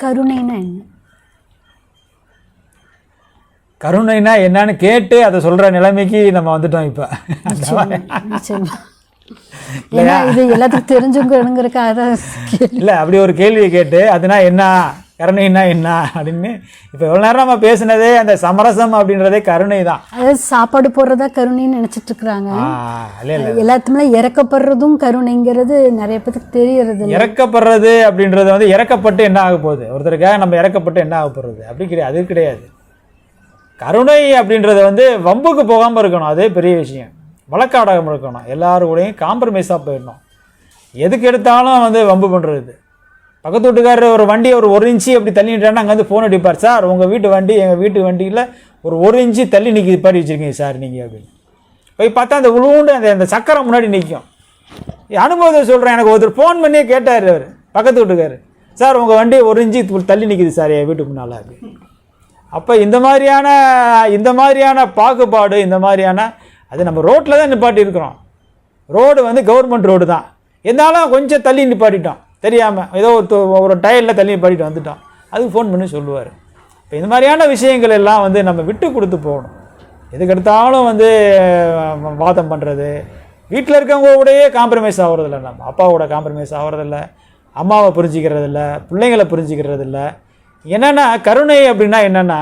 கருணைனா என்ன? கருணைனா என்னன்னு கேட்டு அதை சொல்கிற நிலைமைக்கு நம்ம வந்துட்டோம் இப்போ. ஏன்னா இது எல்லாத்துக்கும் தெரிஞ்சுக்கணுங்கிறக்காக தான். இல்லை அப்படி ஒரு கேள்வியை கேட்டு அதுனா என்ன? கருணைன்னா என்ன அப்படின்னு இப்போ எவ்வளோ நேரம் நம்ம பேசுனதே அந்த சமரசம் அப்படின்றதே கருணை தான் அதாவது சாப்பாடு போடுறதா கருணைன்னு நினைச்சிட்டு இருக்கிறாங்க. எல்லாத்துமே இறக்கப்படுறதும் கருணைங்கிறது நிறைய பேருக்கு தெரியறது. இறக்கப்படுறது அப்படின்றது வந்து இறக்கப்பட்டு என்ன ஆக போகுது? ஒருத்தருக்காக நம்ம இறக்கப்பட்டு என்ன ஆக போகிறது அப்படி கிடையாது அது கிடையாது. கருணை அப்படின்றது வந்து வம்புக்கு போகாமல் இருக்கணும் அதே பெரிய விஷயம். வழக்காடாமல் இருக்கணும். எல்லாரும் கூடயும் காம்ப்ரமைஸாக போயிடணும். எதுக்கு எடுத்தாலும் வந்து வம்பு பண்ணுறது பக்கத்து வீட்டுக்காரர் ஒரு வண்டி ஒரு ஒரு இன்ச்சு அப்படி தள்ளி நிட்டாங்கன்னா அங்கே வந்து ஃபோன் அடிப்பார். சார் உங்கள் வீட்டு வண்டி எங்கள் வீட்டு வண்டியில் ஒரு ஒரு இன்ச்சு தள்ளி நிற்கி பாடி வச்சுருக்கீங்க சார் நீங்கள் அப்படின்னு. போய் பார்த்தா அந்த உழுவுண்டு அந்த அந்த சக்கரம் முன்னாடி நிற்கும் அனுபவத்தை சொல்கிறேன் எனக்கு ஒருத்தர் ஃபோன் பண்ணியே கேட்டார் அவர் பக்கத்து வீட்டுக்காரர். சார் உங்கள் வண்டி ஒரு இன்ச்சு தள்ளி நிற்கிது சார் என் வீட்டுக்கு முன்னால் அப்போ இந்த மாதிரியான இந்த மாதிரியான பாகுபாடு இந்த மாதிரியான அது நம்ம ரோட்டில் தான் நிப்பாட்டி இருக்கிறோம் ரோடு வந்து கவர்மெண்ட் ரோடு தான். இருந்தாலும் கொஞ்சம் தள்ளி நிப்பாட்டிட்டோம். தெரியாமல் ஏதோ ஒரு ஒரு டயரில் தள்ளி நிப்பாட்டிட்டு வந்துட்டோம் அதுக்கு ஃபோன் பண்ணி சொல்லுவார். இப்போ இந்த மாதிரியான விஷயங்கள் எல்லாம் வந்து நம்ம விட்டு கொடுத்து போகணும். எதுக்கெடுத்தாலும் வந்து வாதம் பண்ணுறது வீட்டில் இருக்கவங்க கூடயே காம்ப்ரமைஸ் ஆகிறதில்ல நம்ம. அப்பாவோட காம்ப்ரமைஸ் ஆகிறதில்ல. அம்மாவை புரிஞ்சிக்கிறதில்ல. பிள்ளைங்களை புரிஞ்சிக்கிறதில்ல. என்னென்னா கருணை அப்படின்னா என்னென்னா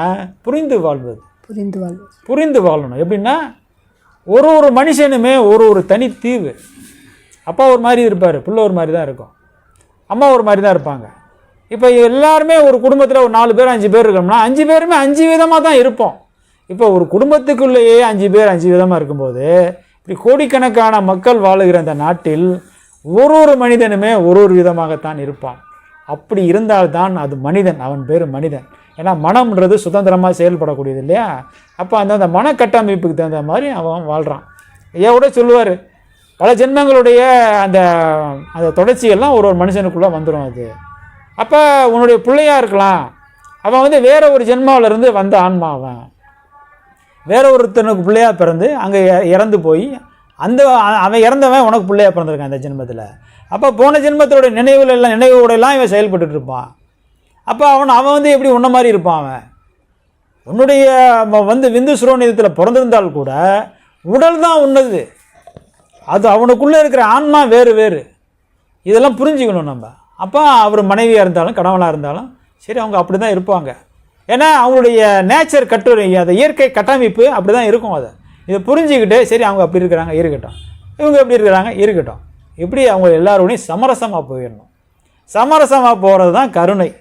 புரிந்து வாழ்வது. புரிந்து வாழ்வு புரிந்து வாழணும். எப்படின்னா ஒரு ஒரு மனுஷனுமே ஒரு ஒரு தனி தீவு அப்பா ஒரு மாதிரி இருப்பார் பிள்ளை ஒரு மாதிரி தான் இருக்கும். அம்மா ஒரு மாதிரி தான் இருப்பாங்க. இப்போ எல்லாருமே ஒரு குடும்பத்தில் ஒரு நாலு பேர் அஞ்சு பேர் இருக்கோம்னா அஞ்சு பேருமே அஞ்சு விதமாக தான் இருப்போம். இப்போ ஒரு குடும்பத்துக்குள்ளேயே அஞ்சு பேர் அஞ்சு விதமாக இருக்கும்போது இப்படி கோடிக்கணக்கான மக்கள் வாழுகிற அந்த நாட்டில் ஒரு ஒரு மனிதனுமே ஒரு ஒரு விதமாகத்தான் இருப்பான். அப்படி இருந்தால்தான் அது மனிதன் அவன் பேர் மனிதன். ஏன்னா மனம்ன்றது சுதந்திரமாக செயல்படக்கூடியது இல்லையா? அப்போ அந்த அந்த மன கட்டமைப்புக்கு தகுந்த மாதிரி அவன் வாழ்கிறான் ஐயா கூட சொல்லுவார் பல ஜென்மங்களுடைய அந்த அந்த தொடர்ச்சிகள்லாம் ஒரு ஒரு மனுஷனுக்குள்ளே வந்துடும் அது. அப்போ உன்னுடைய பிள்ளையாக இருக்கலாம். அவன் வந்து வேற ஒரு ஜென்மாவிலேருந்து வந்த ஆன்மா அவன். வேற ஒருத்தனுக்கு பிள்ளையாக பிறந்து அங்கே இறந்து போய் அந்த அவன் இறந்தவன் உனக்கு பிள்ளையாக பிறந்திருக்கான் அந்த ஜென்மத்தில். அப்போ போன ஜென்மத்தோட நினைவுல எல்லாம் நினைவோட எல்லாம் இவன் செயல்பட்டு இருப்பான் அப்போ அவன் அவன் வந்து எப்படி உன்ன மாதிரி இருப்பான் அவன்? உன்னுடைய வந்து விந்து சுரோனிதத்தில் பிறந்திருந்தால் கூட உடல் தான் உன்னது. அது அவனுக்குள்ளே இருக்கிற ஆன்மா வேறு வேறு. இதெல்லாம் புரிஞ்சுக்கணும் நம்ம. அப்போ அவர் மனைவியாக இருந்தாலும் கணவனாக இருந்தாலும் சரி அவங்க அப்படி தான் இருப்பாங்க. ஏன்னா அவங்களுடைய நேச்சர் கட்டுரை அந்த இயற்கை கட்டமைப்பு அப்படி தான் இருக்கும் அதை. இதை புரிஞ்சுக்கிட்டு சரி அவங்க அப்படி இருக்கிறாங்க இருக்கட்டும். இவங்க எப்படி இருக்கிறாங்க இருக்கட்டும். இப்படி அவங்க எல்லாரோடையும் சமரசமாக போயிடணும். சமரசமாக போகிறது தான் கருணை.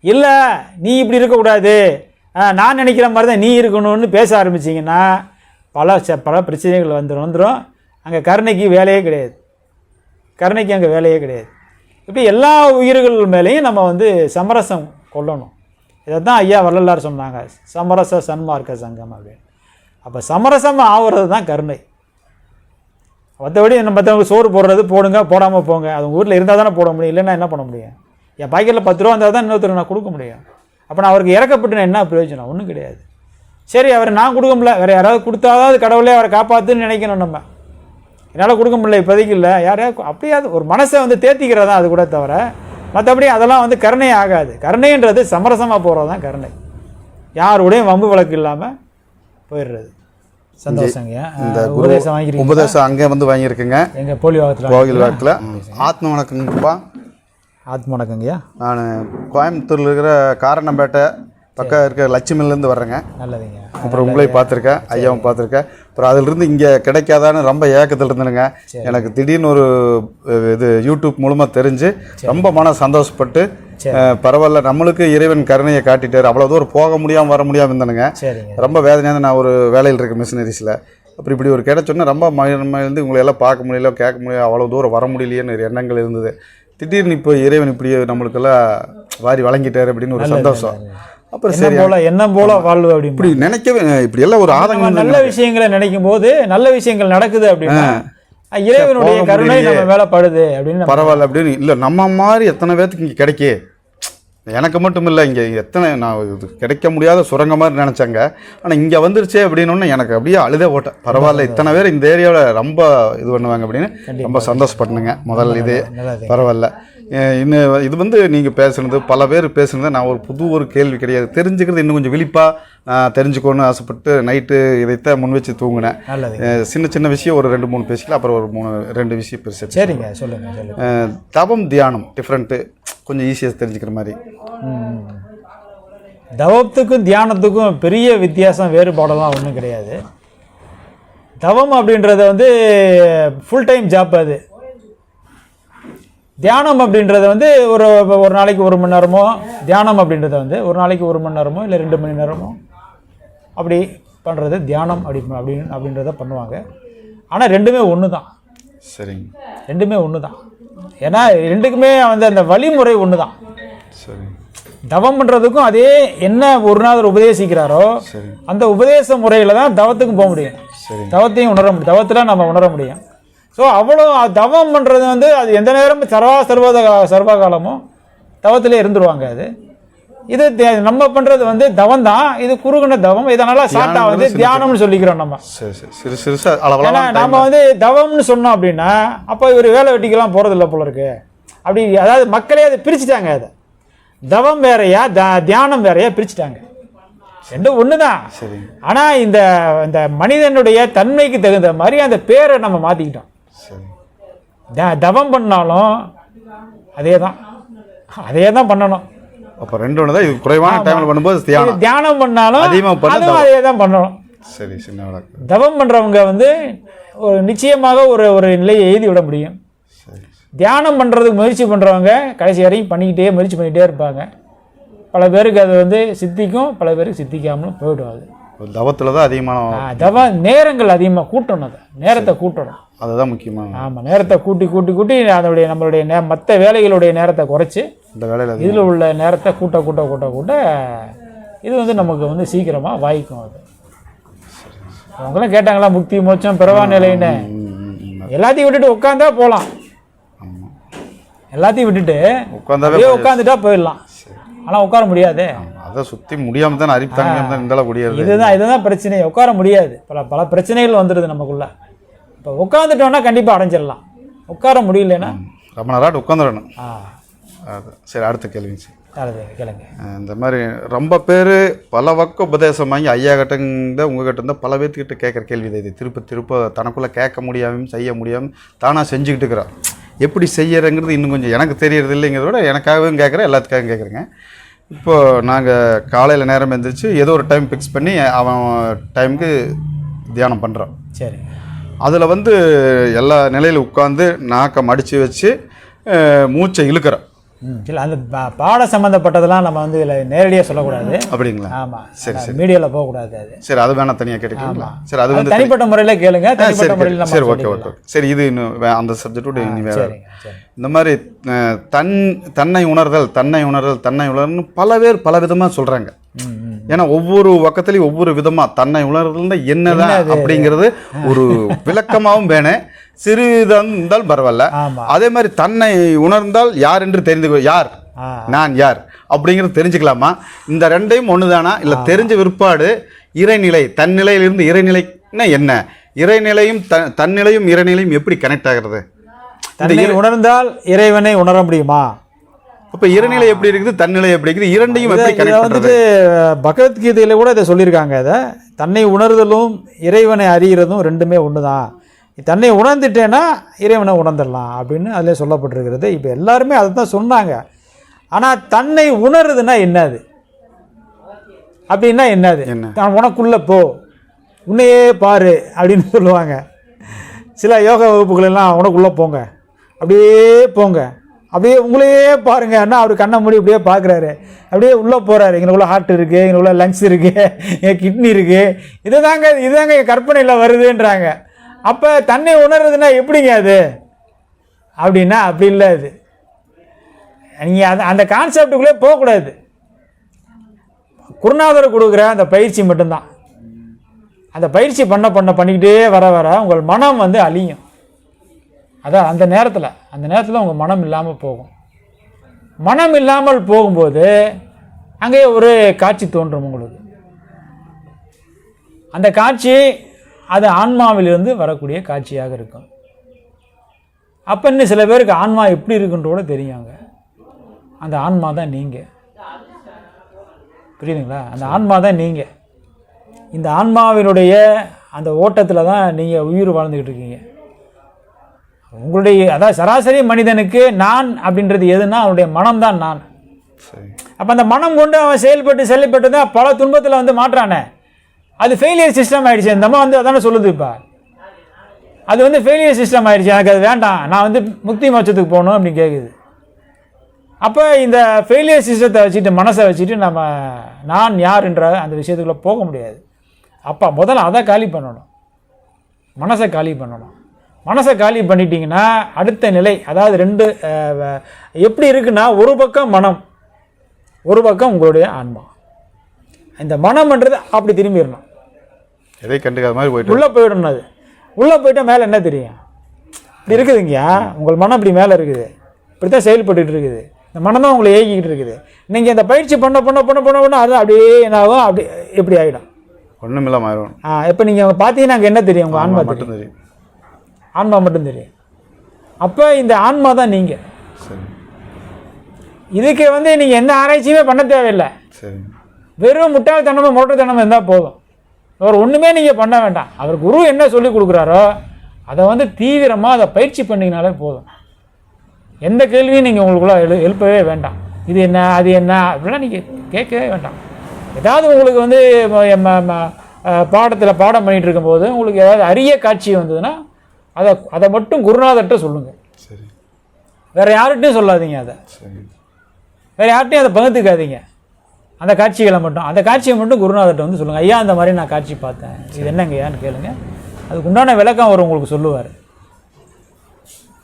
இல்லை நீ இப்படி இருக்கக்கூடாது. நான் நினைக்கிற மாதிரி தான் நீ இருக்கணும்னு பேச ஆரம்பிச்சிங்கன்னா பல ச- பல பிரச்சனைகள் வந்துடும் வந்துடும் அங்கே கருணைக்கு வேலையே கிடையாது. கருணைக்கு அங்கே வேலையே கிடையாது. இப்படி எல்லா உயிர்கள் மேலேயும் நம்ம வந்து சமரசம் கொள்ளணும். இதை தான் ஐயா வள்ளலார் சொன்னாங்க. சமரச சன்மார்க்க சங்கம் அப்படின்னு. அப்போ சமரசம் ஆகுறது தான் கருணை. மற்றபடி நம்ம மற்றவங்களுக்கு சோறு போடுறது போடுங்க போடாமல் போங்க. அது ஊரில் இருந்தால் தானே போட முடியும் இல்லைன்னா என்ன பண்ண முடியும்? என் பாக்கெட்டில் பத்து ரூபா இருந்தால் தான் இன்னொருத்தர் நான் கொடுக்க முடியும். அப்போ நான் அவருக்கு இறக்கப்பட்டு என்ன பிரயோஜனம்? ஒன்றும் கிடையாது. சரி அவர் நான் கொடுக்க முடியல. வேறு யாராவது கொடுத்தாதாவது கடவுளே அவரை காப்பாற்றுன்னு நினைக்கணும் நம்ம. என்னால் கொடுக்க முடியல இப்போதைக்கு இல்லை. யாரையாவது அப்படியாவது ஒரு மனசை வந்து தேத்திக்கிறதா அது கூட தவிர மற்றபடி அதெல்லாம் வந்து கருணை ஆகாது. கருணைன்றது சமரசமாக போகிறது தான் கருணை. யாருடையும் வம்பு வழக்கு இல்லாமல் போயிடுறது. சந்தோஷங்க. இந்த உபதேசம் வாங்கிருக்கீங்க உபதேசம் அங்கே வந்து வாங்கியிருக்குங்க. எங்கள் போலி வாகத்தில் கோவில் வாக்கில் ஆத்ம வணக்கங்கப்பா ஆத்ம வணக்கங்கய்யா? நான் கோயம்புத்தூரில் இருக்கிற காரணம்பேட்டை பக்கம் இருக்கிற லட்சுமிலேருந்து வர்றேங்க. நல்லதுங்க. அப்புறம் உங்களையும் பார்த்துருக்கேன் ஐயாவும் பார்த்துருக்கேன். அப்புறம் அதிலிருந்து இங்கே கிடைக்காதான்னு ரொம்ப ஏக்கத்தில் இருந்தேனுங்க. எனக்கு திடீர்னு ஒரு இது யூடியூப் மூலமாக தெரிஞ்சு ரொம்ப மன சந்தோஷப்பட்டு பரவாயில்ல நம்மளுக்கு இறைவன் கருணையை காட்டிட்டாரு. அவ்வளோ தூரம் போக முடியாமல் வர முடியாமல் இருந்தேனுங்க. ரொம்ப வேதனையாக நான் ஒரு வேலையில் இருக்கேன் மிஷினரிஸில் அப்புறம் இப்படி ஒரு கிடைச்சோன்னே ரொம்ப மகிழ்ந்து உங்களை எல்லாம் பார்க்க முடியல கேட்க முடியல அவ்வளோ தூரம் வர முடியலையேன்னு எண்ணங்கள் இருந்தது. திடீர்னு இப்போ இறைவன் இப்படி நம்மளுக்கெல்லாம் வாரி வழங்கிட்டாரு அப்படின்னு ஒரு சந்தோஷம். அப்புறம் சரி போல எண்ணம் போல வாழ்வு அப்படின்னு இப்படி நினைக்கவே இப்படி எல்லாம் ஒரு ஆதங்கம் நல்ல விஷயங்களை நினைக்கும் போது நல்ல விஷயங்கள் நடக்குது அப்படின்னா இறைவனுடைய கருணை நம்ம மேல படுது அப்படின்னு பரவாயில்ல அப்படின்னு இல்லை நம்ம மாதிரி எத்தனை பேர்த்துக்கு இங்கே கிடைக்கே? எனக்கு மட்டும் இல்லை இங்கே எத்தனை நான் இது கிடைக்க முடியாத சுரங்க மாதிரி நினச்சாங்க. ஆனால் இங்கே வந்துருச்சே அப்படின்னு எனக்கு அப்படியே அழுதே போட்டேன். பரவாயில்ல இத்தனை பேர் இந்த ஏரியாவில் ரொம்ப இது பண்ணுவாங்க அப்படின்னு ரொம்ப சந்தோஷப்பட்டனுங்க முதல் இது. பரவாயில்ல. இன்னும் இது வந்து நீங்கள் பேசுனது பல பேர் பேசுனது நான் ஒரு புது ஒரு கேள்வி கிடையாது. தெரிஞ்சுக்கிறது இன்னும் கொஞ்சம் விழிப்பாக நான் தெரிஞ்சுக்கணும்னு ஆசைப்பட்டு நைட்டு இதைத்தான் முன் வச்சு தூங்கினேன். சின்ன சின்ன விஷயம் ஒரு ரெண்டு மூணு பேசிக்கலாம் அப்புறம் ஒரு மூணு ரெண்டு விஷயம் பெருசு சரிங்க சொல்லுங்க சொல்லுங்க. அஹ் தவம் தியானம் டிஃப்ரெண்ட்டு கொஞ்சம் ஈஸியாக தெரிஞ்சுக்கிற மாதிரி. தவத்துக்கும் தியானத்துக்கும் பெரிய வித்தியாசம் வேறுபாடெல்லாம் ஒன்றும் கிடையாது. தவம் அப்படின்றது வந்து ஃபுல் டைம் ஜாப் அது. தியானம் அப்படின்றது வந்து ஒரு ஒரு நாளைக்கு ஒரு மணி நேரமோ தியானம் அப்படின்றது வந்து ஒரு நாளைக்கு ஒரு மணி நேரமோ இல்லை ரெண்டு மணி நேரமோ அப்படி பண்ணுறது தியானம் அப்படி அப்படின்னு அப்படின்றத பண்ணுவாங்க. ஆனால் ரெண்டுமே ஒன்று தான் சரிங்க. ரெண்டுமே ஒன்று தான் ஏன்னா ரெண்டுக்குமே வந்து அந்த வழிமுறை ஒன்று தான் சரிங்க தவம் பண்ணுறதுக்கும் அதே என்ன குருநாதர் உபதேசிக்கிறாரோ சரி. அந்த உபதேச முறையில் தான் தவத்துக்கும் போக முடியும். சரி. தவத்தையும் உணர முடியும். தவத்தில் நம்ம உணர முடியும். ஸோ அவ்வளோ தவம் பண்ணுறது வந்து அது எந்த நேரமும் சர்வா சர்வத சர்வ காலமும் தவத்திலே இருந்துருவாங்க அது. இது நம்ம பண்ணுறது வந்து தவம் தான் இது குறுகுன தவம் இதனால ஷார்ட்டாக வந்து தியானம்னு சொல்லிக்கிறோம் நம்ம. சிறு ஏன்னா நம்ம வந்து தவம்னு சொன்னோம் அப்படின்னா அப்போ இவர் வேலை வெட்டிக்கெல்லாம் போகிறது இல்லை போல இருக்கு. அப்படி அதாவது மக்களே அதை பிரிச்சுட்டாங்க அதை. தவம் வேறையா தியானம் வேறையா பிரிச்சுட்டாங்க. ரெண்டும் ஒன்று தான் ஆனால் இந்த இந்த மனிதனுடைய தன்மைக்கு தகுந்த மாதிரி அந்த பேரை நம்ம மாற்றிக்கிட்டோம் த தவம் பண்ணாலும் அதே தான் அதே தான் பண்ணணும். அப்போ ரெண்டு ஒன்று தான் இது குறைவான டைமில் பண்ணும்போது தியானம். தியானம் பண்ணாலும் அதிகமா பண்ண அதுவும் அதே தான் பண்ணணும். சரி சின்ன வழக்கு. தவம் பண்ணுறவங்க வந்து ஒரு நிச்சயமாக ஒரு ஒரு நிலையை எழுதி விட முடியும். தியானம் பண்ணுறதுக்கு முயற்சி பண்ணுறவங்க கடைசி வரையும் பண்ணிக்கிட்டே முயற்சி பண்ணிக்கிட்டே இருப்பாங்க. பல பேருக்கு அது வந்து சித்திக்கும் பல பேருக்கு சித்திக்காமலும் போயிடும் அது. தவத்தில் தான் அதிகமான தவ நேரங்கள் அதிகமாக கூட்டணும் அதை. நேரத்தை கூட்டணும். அதுதான் முக்கியமான ஆமாம் நேரத்தை கூட்டி கூட்டி கூட்டி அதனுடைய நம்மளுடைய நே மற்ற வேலைகளுடைய நேரத்தை குறைச்சி இந்த வேலையில் இதில் உள்ள நேரத்தை கூட்ட கூட்ட கூட்ட கூட்ட இது வந்து நமக்கு வந்து சீக்கிரமாக வாய்க்கும் அது. அவங்களாம் கேட்டாங்களா முக்தி மோட்சம் பிறவா நிலைன்னு. எல்லாத்தையும் விட்டுட்டு உட்காந்தா போகலாம் எல்லாத்தையும் விட்டுட்டு உட்காந்தாவே உட்காந்துட்டா போயிடலாம். ஆனால் உட்கார முடியாது. அதை சுற்றி முடியாமல் தான் அரிப்பு தாங்க தான் இருந்தாலும் முடியாது இதுதான் இதுதான் பிரச்சனை. உட்கார முடியாது. பல பல பிரச்சனைகள் வந்துடுது நமக்குள்ள. இப்போ உட்காந்துட்டோம்னா கண்டிப்பாக அடைஞ்சிடலாம். உட்கார முடியலன்னா? ரொம்ப நேரம் உட்காந்துடணும் சரி அடுத்த கேள்விங்க சார் கேளுங்க. இந்த மாதிரி ரொம்ப பேர் பல பக்கம் உபதேசம் வாங்கி ஐயா கிட்டங்க உங்ககிட்ட இருந்தால் பல பேர்த்துக்கிட்ட கேட்குற கேள்வி இது. திருப்ப திருப்ப தனக்குள்ளே கேட்க முடியாமல் செய்ய முடியாமல் தானாக செஞ்சுக்கிட்டு இருக்கிறான் எப்படி செய்யறங்கிறது இன்னும் கொஞ்சம் எனக்கு தெரியறது இல்லைங்கிறத விட எனக்காகவும் கேட்குறேன் எல்லாத்துக்காகவும் கேட்குறேங்க. இப்போ நாங்கள் காலையில் நேரம் எழுந்திரிச்சு ஏதோ ஒரு டைம் ஃபிக்ஸ் பண்ணி அவன் டைமுக்கு தியானம் பண்ணுறான் சரி. அதில் வந்து எல்லா நிலையில் உட்காந்து நாக்கை மடித்து வச்சு மூச்சை இழுக்கிறோம் ம். இல்லை அந்த பாட சம்மந்தப்பட்டதெல்லாம் நம்ம வந்து இதில் நேரடியாக சொல்லக்கூடாது. அப்படிங்களா? ஆமாம் சரி, மீடியாவில் போகக்கூடாது அது. சரி அது வேணா தனியாக கேட்டுக்கீங்களா சரி அது வந்து தனிப்பட்ட முறையில் கேளுங்க. தனிப்பட்ட சரி முறையில் சரி, சரி ஓகே. ஓகே சரி இது இன்னும் அந்த சப்ஜெக்டோட இனி வேற சரி இந்த மாதிரி தன் தன்னை உணர்தல் தன்னை உணர்தல் தன்னை உணர்ன்னு பல பேர் பல விதமாக சொல்கிறாங்க ஏன்னா ஒவ்வொரு பக்கத்துலையும் ஒவ்வொரு விதமாக தன்னை உணர்தல்னா என்னதான் அப்படிங்கிறது ஒரு விளக்கமாகவும் வேணும் சிறிதாக இருந்தாலும் பரவாயில்ல. அதே மாதிரி தன்னை உணர்ந்தால் யார் என்று தெரிந்து யார்? நான் யார்? அப்படிங்கிறது தெரிஞ்சுக்கலாமா? இந்த ரெண்டையும் ஒண்ணுதானா? இல்ல தெரிஞ்ச விற்பாடு இறைநிலை தன்னிலையிலிருந்து இறைநிலைன்னா என்ன? இறைநிலையும் த தன்னிலையும் இறைநிலையும் எப்படி கனெக்ட் ஆகிறது? உணர்ந்தால் இறைவனை உணர முடியுமா? அப்ப இறைநிலை எப்படி இருக்குது தன்னிலை எப்படி இருக்குது இரண்டையும் எப்படி வந்துட்டு பகவத்கீதையில் கூட இதை சொல்லியிருக்காங்க இதை. தன்னை உணர்தலும் இறைவனை அறிகிறதும் ரெண்டுமே ஒன்று தான் தன்னை உணர்ந்துட்டேன்னா இறைவனை உணர்ந்துடலாம் அப்படின்னு அதில் சொல்லப்பட்டிருக்கிறது. இப்போ எல்லாருமே அதை தான் சொன்னாங்க. ஆனால் தன்னை உணருதுன்னா என்னது? அப்படின்னா என்னது? என்ன? தான் உனக்குள்ளே போ. உன்னையே பாரு அப்படின்னு சொல்லுவாங்க. சில யோகா வகுப்புகள் எல்லாம் உனக்குள்ளே போங்க. அப்படியே போங்க. அப்படியே உங்களையே பாருங்க. அண்ணா அவர் கண்ணை மூடி அப்படியே பார்க்குறாரு. அப்படியே உள்ளே போகிறாரு எங்களுக்குள்ள ஹார்ட் இருக்குது எங்களுக்குள்ள லங்ஸ் இருக்குது என் கிட்னி இருக்குது இதுதாங்க இதுதாங்க என் கற்பனையில் வருதுன்றாங்க. அப்போ தன்னை உணர்றதுன்னா எப்படிங்க அது? அப்படின்னா அப்படி இல்லை அது. நீங்கள் அந்த அந்த கான்செப்டுக்குள்ளே போகக்கூடாது. குருநாதர் கொடுக்குற அந்த பயிற்சி மட்டும்தான். அந்த பயிற்சி பண்ண பண்ண பண்ணிக்கிட்டே வர வர உங்கள் மனம் வந்து அழியும். அதான் அந்த நேரத்தில் அந்த நேரத்தில் உங்கள் மனம் இல்லாமல் போகும். மனம் இல்லாமல் போகும்போது அங்கே ஒரு காட்சி தோன்றும் உங்களுக்கு. அந்த காட்சி அது ஆன்மாவிலிருந்து வரக்கூடிய காட்சியாக இருக்கும். அப்போ இன்னும் சில பேருக்கு ஆன்மா எப்படி இருக்குன்றோட தெரியாங்க அந்த ஆன்மா தான் நீங்கள் புரியுதுங்களா? அந்த ஆன்மா தான் நீங்கள் இந்த ஆன்மாவினுடைய அந்த ஓட்டத்தில் தான் நீங்கள் உயிர் வாழ்ந்துக்கிட்டு இருக்கீங்க. உங்களுடைய அதாவது சராசரி மனிதனுக்கு நான் அப்படின்றது எதுனா அவனுடைய மனம்தான் நான். சரி. அப்போ அந்த மனம் கொண்டு அவன் செயல்பட்டு செயல்பட்டு தான் பல துன்பத்தில் வந்து மாட்டுறானே அது ஃபெயிலியர் சிஸ்டம் ஆயிடுச்சு. இந்த அம்மா வந்து அதானே சொல்லுது இப்போ. அது வந்து ஃபெயிலியர் சிஸ்டம் ஆயிடுச்சு. எனக்கு அது வேண்டாம். நான் வந்து முக்தி மோட்சத்துக்கு போகணும் அப்படின்னு கேட்குது அப்போ இந்த ஃபெயிலியர் சிஸ்டத்தை வச்சுட்டு மனசை வச்சுட்டு நம்ம நான் யாருன்ற அந்த விஷயத்துக்குள்ளே போக முடியாது. அப்போ முதல்ல அதை காலி பண்ணணும். மனசை காலி பண்ணணும். மனசை காலி பண்ணிட்டீங்கன்னா அடுத்த நிலை அதாவது ரெண்டு எப்படி இருக்குன்னா ஒரு பக்கம் மனம் ஒரு பக்கம் உங்களுடைய ஆன்மா. இந்த மனம்ன்றது அப்படி திரும்பிடணும். எதை கண்டுக்காத மாதிரி போயிட்டு உள்ளே போயிடணும் அது. உள்ளே போயிட்டா மேலே என்ன தெரியும்? இப்படி இருக்குதுங்கய்யா உங்கள் மனம் இப்படி மேலே இருக்குது. இப்படி தான் செயல்பட்டுட்டு இருக்குது. இந்த மனம் தான் உங்களை ஏகிக்கிட்டு இருக்குது. நீங்கள் இந்த பயிற்சி பண்ண பண்ண பண்ண பண்ண பண்ண அது அப்படியே என்ன ஆகும்? அப்படி இப்படி ஆகிடும் ஒன்றும் இல்லாமல் ஆயிரும். ஆ இப்போ நீங்கள் பார்த்தீங்கன்னா அங்கே என்ன தெரியும்? உங்கள் ஆன்மா தெரியும். ஆன்மா மட்டும் தெரியும். அப்போ இந்த ஆன்மா தான் நீங்கள் இதுக்கு வந்து நீங்கள் எந்த ஆராய்ச்சியுமே பண்ண தேவையில்லை. சரி. வெறும் முட்டாள்தனமும் முரட்டுத்தனமும் இருந்தால் போதும். அவர் ஒன்றுமே நீங்கள் பண்ண வேண்டாம். அவர் குரு என்ன சொல்லி கொடுக்குறாரோ அதை வந்து தீவிரமாக அதை பயிற்சி பண்ணிங்கனாலே போதும். எந்த கேள்வியும் நீங்கள் உங்களுக்குள்ள எழு எழுப்பவே வேண்டாம். இது என்ன அது என்ன அப்படிலாம் நீங்கள் கேட்கவே வேண்டாம். ஏதாவது உங்களுக்கு வந்து பாடத்தில் பாடம் பண்ணிகிட்டு இருக்கும்போது உங்களுக்கு ஏதாவது அரிய காட்சி வந்ததுன்னா அதை அதை மட்டும் குருநாதர்கிட்ட சொல்லுங்கள் சரி. வேறு யார்கிட்டையும் சொல்லாதீங்க அதை. சரி. வேறு யார்ட்டையும் அதை பகிர்ந்துக்காதீங்க. அந்த காட்சிகளை மட்டும் அந்த காட்சியை மட்டும் குருநாதர்கிட்ட வந்து சொல்லுங்கள் ஐயா அந்த மாதிரி நான் காட்சி பார்த்தேன். இது என்னங்கய்யான்னு கேளுங்க. அதுக்கு உண்டான விளக்கம் அவர் உங்களுக்கு சொல்லுவார்.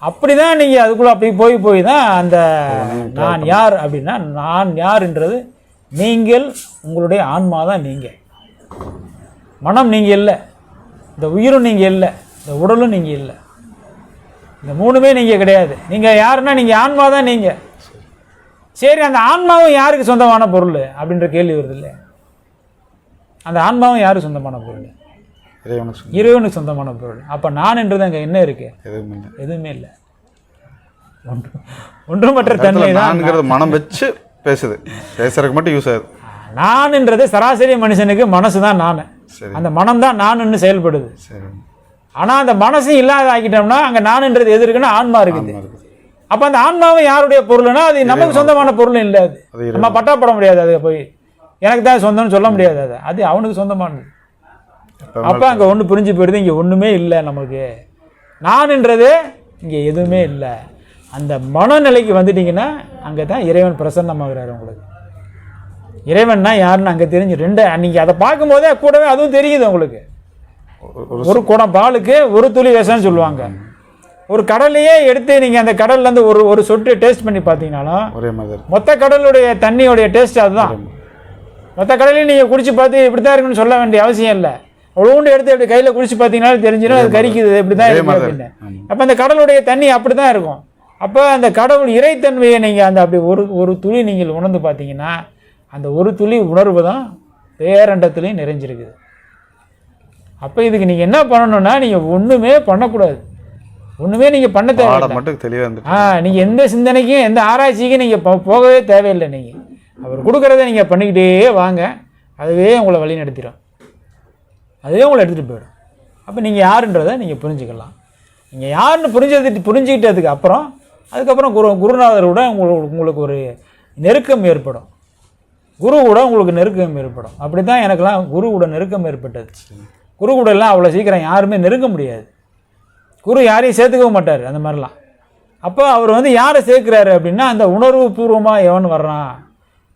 அப்படி தான் நீங்கள் அதுக்குள்ளே அப்படி போய் போய் தான் அந்த நான் யார் அப்படின்னா நான் யார்ன்றது நீங்கள் உங்களுடைய ஆன்மா தான் நீங்கள் மனம் நீங்கள் இல்லை. இந்த உயிரும் நீங்கள் இல்லை. இந்த உடலும் நீங்கள் இல்லை. இந்த மூணுமே நீங்கள் கிடையாது. நீங்கள் யாருன்னா நீங்கள் ஆன்மா தான் நீங்கள் சரி அந்த ஆன்மாவும் யாருக்கு சொந்தமான பொருள் அப்படின்ற கேள்வி வருது இல்லை அந்த ஆன்மாவும் யாருக்கு சொந்தமான பொருள்? இறைவனுக்கு சொந்தமான பொருள். அப்போ நான்ன்றது அங்கே என்ன இருக்கு? எதுவும் இல்லை. ஒன்று ஒன்றுமற்ற தன்மை தான் மனம் வச்சு பேசுது. பேசுறதுக்கு மட்டும் யூஸ் ஆகுது. நான்ன்றது சராசரி மனுஷனுக்கு மனசு தான் நான். சரி. அந்த மனம் தான் நானுன்னு செயல்படுது. சரி. ஆனால் அந்த மனசையும் இல்லாத ஆக்கிட்டோம்னா அங்கே நான்ன்றது எது இருக்குன்னா ஆன்மா இருக்குது. அப்போ அந்த ஆன்மாவும் யாருடைய பொருள்னா அது நமக்கு சொந்தமான பொருள் இல்லை அது. நம்ம பட்டாப்பட முடியாது அதை போய். எனக்கு தான் சொந்தம்னு சொல்ல முடியாது அது. அது அவனுக்கு சொந்தமானது. அப்போ அங்கே ஒன்று புரிஞ்சு போயிடுது இங்கே ஒன்றுமே இல்லை நமக்கு. நான்ன்றது இங்கே எதுவுமே இல்லை. அந்த மனநிலைக்கு வந்துட்டீங்கன்னா அங்கே தான் இறைவன் பிரசன்னமாகிறார் உங்களுக்கு. இறைவன்னா யாருன்னு அங்கே தெரிஞ்சு ரெண்டு நீங்கள் அதை பார்க்கும்போதே கூடவே அதுவும் தெரியுது உங்களுக்கு. ஒரு- குடம் பாலுக்கு ஒரு துளி விஷம்னு சொல்லுவாங்க. ஒரு கடலையே எடுத்து நீங்கள் அந்த கடல்லேருந்து ஒரு ஒரு சொட்டு டேஸ்ட் பண்ணி பார்த்தீங்கன்னாலும் ஒரே மாதிரி. மொத்த கடலுடைய தண்ணியோடைய டேஸ்ட் அதுதான். மொத்த கடலையும் நீங்கள் குடிச்சு பார்த்து இப்படி தான் இருக்குன்னு சொல்ல வேண்டிய அவசியம் இல்லை. அவ்வளோண்டு எடுத்து இப்படி கையில் குடிச்சு பார்த்தீங்கன்னாலும் தெரிஞ்சிடும் அது கரிக்குது இப்படி தான் இருக்கு அப்படின்னு. அப்போ அந்த கடலுடைய தண்ணி அப்படி தான் இருக்கும். அப்போ அந்த கடவுள் இறைத்தன்மையை நீங்கள் அந்த அப்படி ஒரு ஒரு துளி நீங்கள் உணர்ந்து பார்த்தீங்கன்னா அந்த ஒரு துளி உணர்வு தான் பேரண்டத்துலேயும் நிறைஞ்சிருக்குது. அப்போ இதுக்கு நீங்கள் என்ன பண்ணணும்னா நீங்கள் ஒன்றுமே பண்ணக்கூடாது. ஒன்றுமே நீங்கள் பண்ண தேவை மட்டும் தெளிவாக ஆ நீங்கள் எந்த சிந்தனைக்கும் எந்த ஆராய்ச்சிக்கும் நீங்கள் போகவே தேவையில்லை நீங்கள் அவர் கொடுக்குறத நீங்கள் பண்ணிக்கிட்டே வாங்க. அதுவே உங்களை வழி நடத்திடும். அதுவே உங்களை எடுத்துகிட்டு போயிடும். அப்போ நீங்கள் யாருன்றதை நீங்கள் புரிஞ்சுக்கலாம். நீங்கள் யாருன்னு புரிஞ்சது புரிஞ்சுக்கிட்டதுக்கு அப்புறம் அதுக்கப்புறம் குரு குருநாதரோட உங்களுக்கு உங்களுக்கு ஒரு நெருக்கம் ஏற்படும். குரு கூட உங்களுக்கு நெருக்கம் ஏற்படும். அப்படி தான் எனக்கெல்லாம் குரு கூட நெருக்கம் ஏற்பட்டது. குரு கூட எல்லாம் அவ்வளோ சீக்கிரம் யாருமே நெருங்க முடியாது. குரு யாரையும் சேர்த்துக்கவும் மாட்டார் அந்த மாதிரிலாம். அப்போ அவர் வந்து யாரை சேர்க்குறாரு அப்படின்னா அந்த உணர்வு பூர்வமாக எவன் வர்றான்?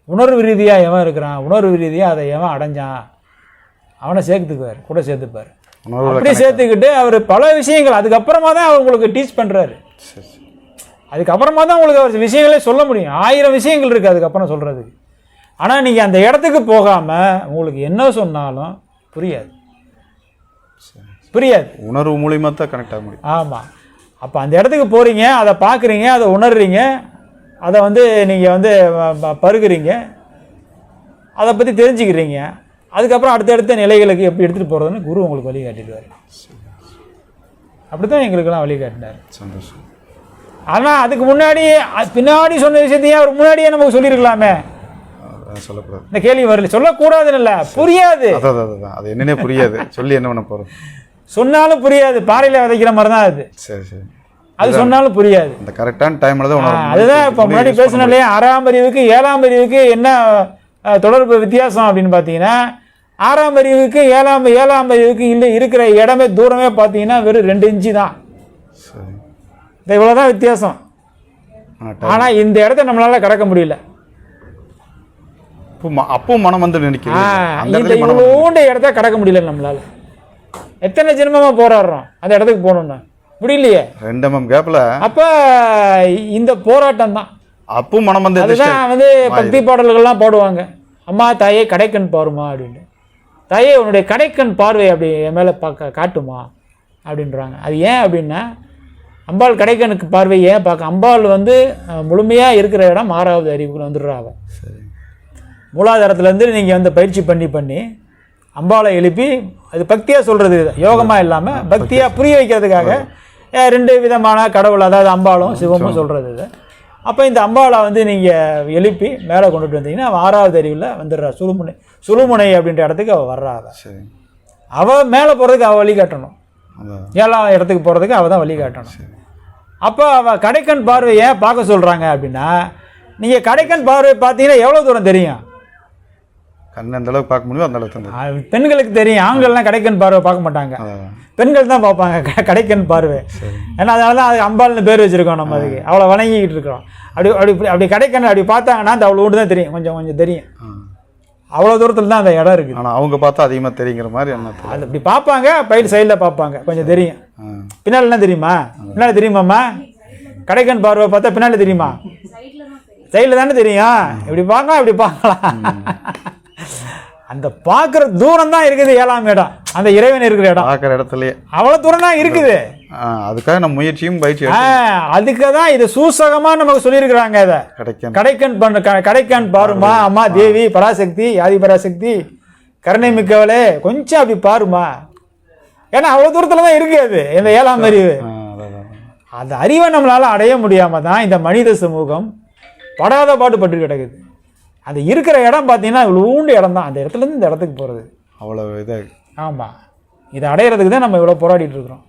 உணர்வு ரீதியாக எவன் இருக்கிறான்? உணர்வு ரீதியாக அதை எவன் அடைஞ்சான்? அவனை சேர்த்துக்குவார் கூட சேர்த்துப்பார். உணர்வுல அப்படி சேர்த்துக்கிட்டு அவர் பல விஷயங்கள் அதுக்கப்புறமா தான் அவர் உங்களுக்கு டீச் பண்ணுறாரு. அதுக்கப்புறமா தான் உங்களுக்கு அவர் விஷயங்களே சொல்ல முடியும். ஆயிரம் விஷயங்கள் இருக்குது அதுக்கப்புறம் சொல்கிறதுக்கு ஆனால் நீங்கள் அந்த இடத்துக்கு போகாமல் உங்களுக்கு என்ன சொன்னாலும் புரியாது. புரியாது. உணர்வு மூலியமா தான் கனெக்ட் ஆக முடியும். ஆமாம் அப்போ அந்த இடத்துக்கு போகிறீங்க அதை பார்க்குறீங்க அதை உணர்றீங்க அதை வந்து நீங்கள் வந்து பருகுறீங்க. அதை பற்றி தெரிஞ்சுக்கிறீங்க. அதுக்கப்புறம் அடுத்தடுத்த நிலைகளுக்கு எப்படி எடுத்துகிட்டு போகிறதுன்னு குரு உங்களுக்கு வழி காட்டிடுவார். அப்படி தான் எங்களுக்கெல்லாம் வழி காட்டினார். சந்தோஷம். ஆனால் அதுக்கு முன்னாடி பின்னாடி சொன்ன விஷயத்தையே அவர் முன்னாடியே நமக்கு சொல்லியிருக்கலாமே. சொல்லக்கூடாது. இந்த கேள்வி வரல. சொல்லக்கூடாதுன்னு இல்லை புரியாது. அது என்னன்னே புரியாது. சொல்லி என்ன பண்ண போகிறோம் சொன்னாலும் புரியாது பாறையில் விதைக்கிற மாதிரி தான் அது. சரி சரி. அது சொன்னாலும் புரியாது. அந்த கரெக்டான டைமில் தான் அதுதான் இப்போ முன்னாடி பேசின இல்லையா? ஆறாம் அறிவுக்கு ஏழாம் அறிவுக்கு என்ன தொடர்பு வித்தியாசம் அப்படின்னு பார்த்தீங்கன்னா ஆறாம் அறிவுக்கு ஏழாம் ஏழாம் அறிவுக்கு இல்லை இருக்கிற இடமே தூரமே பார்த்தீங்கன்னா வெறும் ரெண்டு இன்ச்சு தான். இந்த இவ்வளோ தான் வித்தியாசம் ஆனால் இந்த இடத்த நம்மளால கடக்க முடியல. அப்போ மனம் வந்து அந்த இந்த இவ்வளோண்ட இடத்த கடக்க முடியல நம்மளால. எத்தனை ஜென்மமாக போராடுறோம்? அந்த இடத்துக்கு போகணும்னா. முடியலையே ரெண்டு எம்எம் கேப்பில் அப்போ இந்த போராட்டம் தான். அப்பவும் மனம் வந்து அதுதான் வந்து பக்தி பாடல்கள்லாம் பாடுவாங்க. அம்மா தாயே கடைக்கண் பாருமா அப்படின்னு. தாயே உன்னுடைய கடைக்கண் பார்வை அப்படி என் மேலே பார்க்க காட்டுமா? அப்படின்றாங்க. அது ஏன் அப்படின்னா அம்பாள் கடைக்கணுக்கு பார்வை ஏன் பார்க்க அம்பாள் வந்து முழுமையாக இருக்கிற இடம் ஆறாவது அறிவுக்கு வந்துடுறாங்க சரி மூலாதாரத்துலேருந்து நீங்கள் வந்து பயிற்சி பண்ணி பண்ணி அம்பாளை எழுப்பி அது பக்தியாக சொல்கிறது யோகமாக இல்லாமல் பக்தியாக புரிய வைக்கிறதுக்காக ரெண்டு விதமான கடவுள் அதாவது அம்பாளும் சிவமும் சொல்கிறது இது. அப்போ இந்த அம்பாளை வந்து நீங்கள் எழுப்பி மேலே கொண்டுட்டு வந்தீங்கன்னா ஆறாவது அறிவில் வந்துடுறா சுழுமுனை சுழுமுனை அப்படின்ற இடத்துக்கு அவள் வர்றாங்க சரி. அவள் மேலே போகிறதுக்கு அவள் வழி காட்டணும். ஏழாம் இடத்துக்கு போகிறதுக்கு அவள் தான் வழி காட்டணும். அப்போ அவள் கடைக்கண் பார்வை ஏன் பார்க்க சொல்கிறாங்க அப்படின்னா நீங்கள் கடைக்கண் பார்வை பார்த்தீங்கன்னா எவ்வளோ தூரம் தெரியும்? கண் எந்த அளவுக்கு பார்க்க முடியும் அந்த அளவுக்கு தந்தது பெண்களுக்கு தெரியும். ஆண்கள்லாம் கடைக்கண் பார்வை பார்க்க மாட்டாங்க. பெண்கள் தான் பார்ப்பாங்க. க- கடைக்கண் பார்வை. ஏன்னா அதனால தான் அது அம்பாள்னு பேர் வச்சிருக்கோம் நம்ம அதுக்கு. அவ்வளோ வணங்கிக்கிட்டு இருக்கிறோம். அப்படி அப்படி அப்படி கடைக்கண் அப்படி பார்த்தாங்கன்னா அந்த அவ்வளோ தான் தெரியும். கொஞ்சம் கொஞ்சம் தெரியும். அவ்வளோ தூரத்தில் தான் அந்த இடம் இருக்குது. ஆனா அவங்க பார்த்தா அதிகமாக தெரியுங்கிற மாதிரி என்ன. அது இப்படி பார்ப்பாங்க பயிர் சைடில் பார்ப்பாங்க. கொஞ்சம் தெரியும். பின்னால் என்ன தெரியுமா? பின்னாடி தெரியுமாம்மா? கடைக்கண் பார்வை பார்த்தா பின்னாடி தெரியுமா? சைடில் தானே தெரியும். இப்படி பார்க்கலாம் இப்படி பார்க்கலாம். அந்த பார்க்குற தூரம் தான் இருக்குது ஏழாம் இடம். அந்த இறைவன் இருக்கிற இடம். பார்க்குற இடத்துலயே. அவ்வளோ தூரம் தான் இருக்குது அதுக்காக நம்ம முயற்சியும் பயிற்சி அதுக்கு தான் இது சூசகமாக நமக்கு சொல்லியிருக்கிறாங்க இதை. கிடைக்கும் கடைக்கண் பண்ண க- கடைக்கண் பாருமா அம்மா தேவி பராசக்தி ஆதி பராசக்தி கருணை மிக்கவளே கொஞ்சம் அப்படி பாருமா. ஏன்னா அவ்வளோ தூரத்தில் தான் இருக்கு அது. இந்த ஏழாம் அறிவு. அந்த அறிவை நம்மளால் அடைய முடியாமல் தான் இந்த மனித சமூகம் படாத பாடு பட்டு கிடக்குது. அந்த இருக்கிற இடம் பார்த்தீங்கன்னா இவ்வளோண்டு இடம் தான் அந்த இடத்துலேருந்து இந்த இடத்துக்கு போகிறது அவ்வளோ இதாக ஆமாம் இதை அடையிறதுக்கு தான் நம்ம இவ்வளோ போராடிட்டு இருக்கிறோம்.